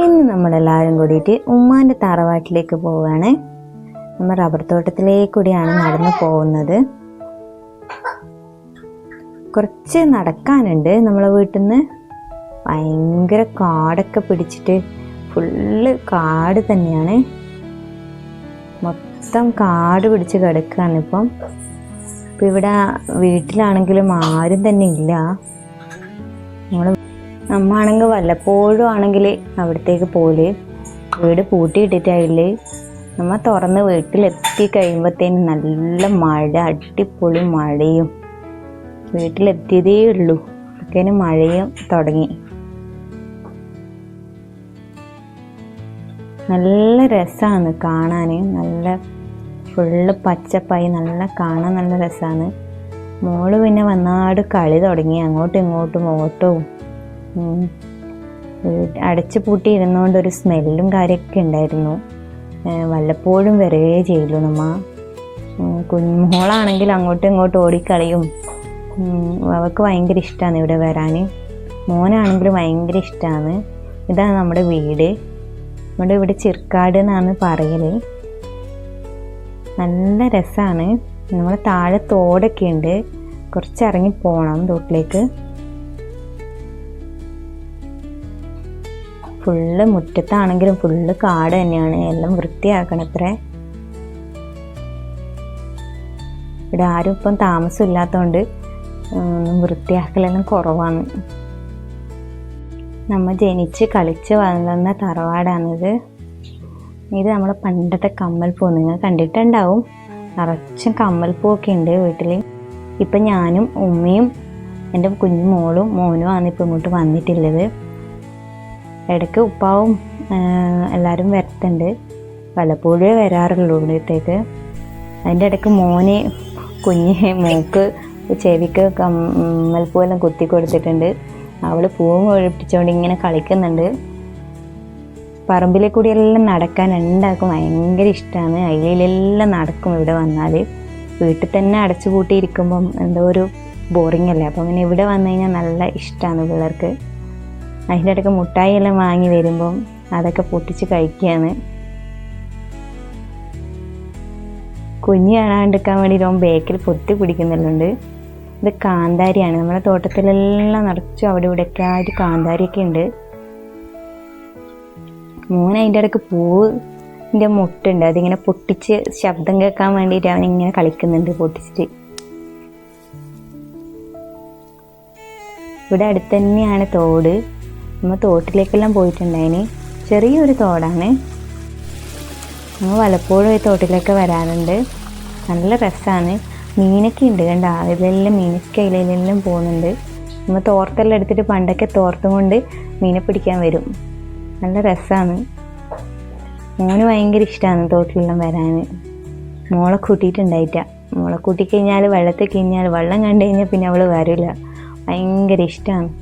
ഇന്ന് നമ്മളെല്ലാവരും കൂടിയിട്ട് ഉമ്മാന്റെ തറവാട്ടിലേക്ക് പോവുകയാണ്. നമ്മൾ റബ്ബർ തോട്ടത്തിലേക്ക് കൂടിയാണ് നടന്നു പോകുന്നത്. കുറച്ച് നടക്കാനുണ്ട്. നമ്മളെ വീട്ടിൽ നിന്ന് ഭയങ്കര കാടൊക്കെ പിടിച്ചിട്ട് ഫുള്ള് കാട് തന്നെയാണ്. മൊത്തം കാട് പിടിച്ച് കിടക്കുകയാണ് ഇപ്പം. ഇപ്പം ഇവിടെ വീട്ടിലാണെങ്കിലും ആരും തന്നെ ഇല്ല. നമ്മൾ നമ്മാണെങ്കിൽ വല്ലപ്പോഴും ആണെങ്കിൽ അവിടത്തേക്ക് പോലെ. വീട് പൂട്ടിയിട്ടിട്ടായില്ലേ? നമ്മൾ തുറന്ന് വീട്ടിലെത്തി കഴിയുമ്പോഴത്തേന് നല്ല മഴ അടിപൊളി മഴയും. വീട്ടിലെത്തിയതേ ഉള്ളൂ. അപ്പോഴത്തേന് മഴയും തുടങ്ങി. നല്ല രസമാണ് കാണാൻ നല്ല ഫുള്ള് പച്ചപ്പായി നല്ല കാണാൻ നല്ല രസമാണ് മോൾ പിന്നെ വന്നാട് കളി തുടങ്ങി. അങ്ങോട്ടും ഇങ്ങോട്ടും ഓട്ടവും. അടച്ചു പൂട്ടി ഒരു സ്മെല്ലും കാര്യമൊക്കെ ഉണ്ടായിരുന്നു. വല്ലപ്പോഴും വരികയേ ചെയ്തു നമ്മ. കുഞ്ഞുമോളാണെങ്കിൽ അങ്ങോട്ടും ഇങ്ങോട്ടും ഓടിക്കളിയും. അവൾക്ക് ഭയങ്കര ഇഷ്ടമാണ് ഇവിടെ വരാൻ മോനാണെങ്കിലും ഭയങ്കര ഇഷ്ടമാണ് ഇതാണ് നമ്മുടെ വീട്. നമ്മുടെ ഇവിടെ ചിർക്കാട് എന്നാണ് പറയൽ. നല്ല രസമാണ് നമ്മളെ താഴെ തോടൊക്കെ ഉണ്ട് കുറച്ച് ഇറങ്ങി പോകണം തോട്ടിലേക്ക്. ഫുള്ള് മുറ്റത്താണെങ്കിലും ഫുള്ള് കാട് തന്നെയാണ്. എല്ലാം വൃത്തിയാക്കണത്രേ. ഇവിടെ ആരും ഇപ്പം താമസം ഇല്ലാത്തതുകൊണ്ട് ഉം, വൃത്തിയാക്കലെല്ലാം കുറവാണ്. നമ്മൾ ജനിച്ച് കളിച്ച് വളർന്ന തറവാടാണിത്. ഇത് നമ്മളെ പണ്ടത്തെ കമ്മൽപ്പൂ നിങ്ങൾ കണ്ടിട്ടുണ്ടാവും. നിറച്ചും കമ്മൽപ്പൂവൊക്കെ ഉണ്ട് വീട്ടിൽ ഇപ്പം ഞാനും ഉമ്മയും എന്റെ കുഞ്ഞു മോളും മോനും ആണ് ഇപ്പം ഇങ്ങോട്ട് വന്നിട്ടുള്ളത്. ഇടയ്ക്ക് ഉപ്പാവും എല്ലാവരും വരത്തുണ്ട്. വല്ലപ്പോഴേ വരാറുള്ളൂ ഇവിടത്തേക്ക് അതിന്റെ ഇടയ്ക്ക് മോന് കുഞ്ഞ് മൂക്ക് ചെവിക്ക് കമ്മൽപ്പൂവെല്ലാം കുത്തി കൊടുത്തിട്ടുണ്ട്. അവൾ പൂവും ഒഴിപ്പിച്ചുകൊണ്ട് ഇങ്ങനെ കളിക്കുന്നുണ്ട്. പറമ്പിലെ കൂടി എല്ലാം നടക്കാൻ ഉണ്ടാക്കും ഭയങ്കര ഇഷ്ടമാണ് അതിലെല്ലാം നടക്കും ഇവിടെ വന്നാൽ വീട്ടിൽ തന്നെ അടച്ചു പൂട്ടിയിരിക്കുമ്പം എന്തോ ഒരു ബോറിംഗ് അല്ലേ? അപ്പം പിന്നെ ഇവിടെ വന്നു കഴിഞ്ഞാൽ നല്ല ഇഷ്ടമാണ് പിള്ളേർക്ക്. അതിന്റെ ഇടയ്ക്ക് മുട്ടായി എല്ലാം വാങ്ങി വരുമ്പം അതൊക്കെ പൊട്ടിച്ച് കഴിക്കുകയാണ്. കുഞ്ഞ് കാണാണ്ടിരിക്കാൻ വേണ്ടി രോം ബേക്കിൽ പൊത്തി പിടിക്കുന്നുണ്ട്. ഇത് കാന്താരിയാണ്. നമ്മുടെ തോട്ടത്തിലെല്ലാം നിറച്ചും അവിടെ ഇവിടെയൊക്കെ ആയിട്ട് കാന്താരിയൊക്കെ ഉണ്ട്. മോൻ അതിന്റെ ഇടയ്ക്ക് പൂവിന്റെ മുട്ടുണ്ട്. അതിങ്ങനെ പൊട്ടിച്ച് ശബ്ദം കേൾക്കാൻ വേണ്ടിയിട്ട് അവൻ ഇങ്ങനെ കളിക്കുന്നുണ്ട് പൊട്ടിച്ചിട്ട്. ഇവിടെ അടുത്ത് തന്നെയാണ് തോട്. നമ്മൾ തോട്ടിലേക്കെല്ലാം പോയിട്ടുണ്ടായിന്. ചെറിയൊരു തോടാണ്. നമ്മൾ പലപ്പോഴും ഈ തോട്ടിലേക്ക് വരാറുണ്ട്. നല്ല രസമാണ് മീനൊക്കെ ഉണ്ട് കണ്ട? അതിലെല്ലാം മീനൊക്കെ അതിലെല്ലാം പോകുന്നുണ്ട്. നമ്മൾ തോർത്തെല്ലാം എടുത്തിട്ട് പണ്ടൊക്കെ തോർത്തും കൊണ്ട് മീനെ പിടിക്കാൻ വരും. നല്ല രസമാണ് മോന് ഭയങ്കര ഇഷ്ടമാണ് തോട്ടിലെല്ലാം വരാൻ മോളെ കൂട്ടിയിട്ടുണ്ടായിട്ട. മോളെ കൂട്ടിക്കഴിഞ്ഞാൽ വെള്ളത്തിൽ കഴിഞ്ഞാൽ വെള്ളം കണ്ടു കഴിഞ്ഞാൽ പിന്നെ അവൾ വരില്ല ഭയങ്കര ഇഷ്ടമാണ്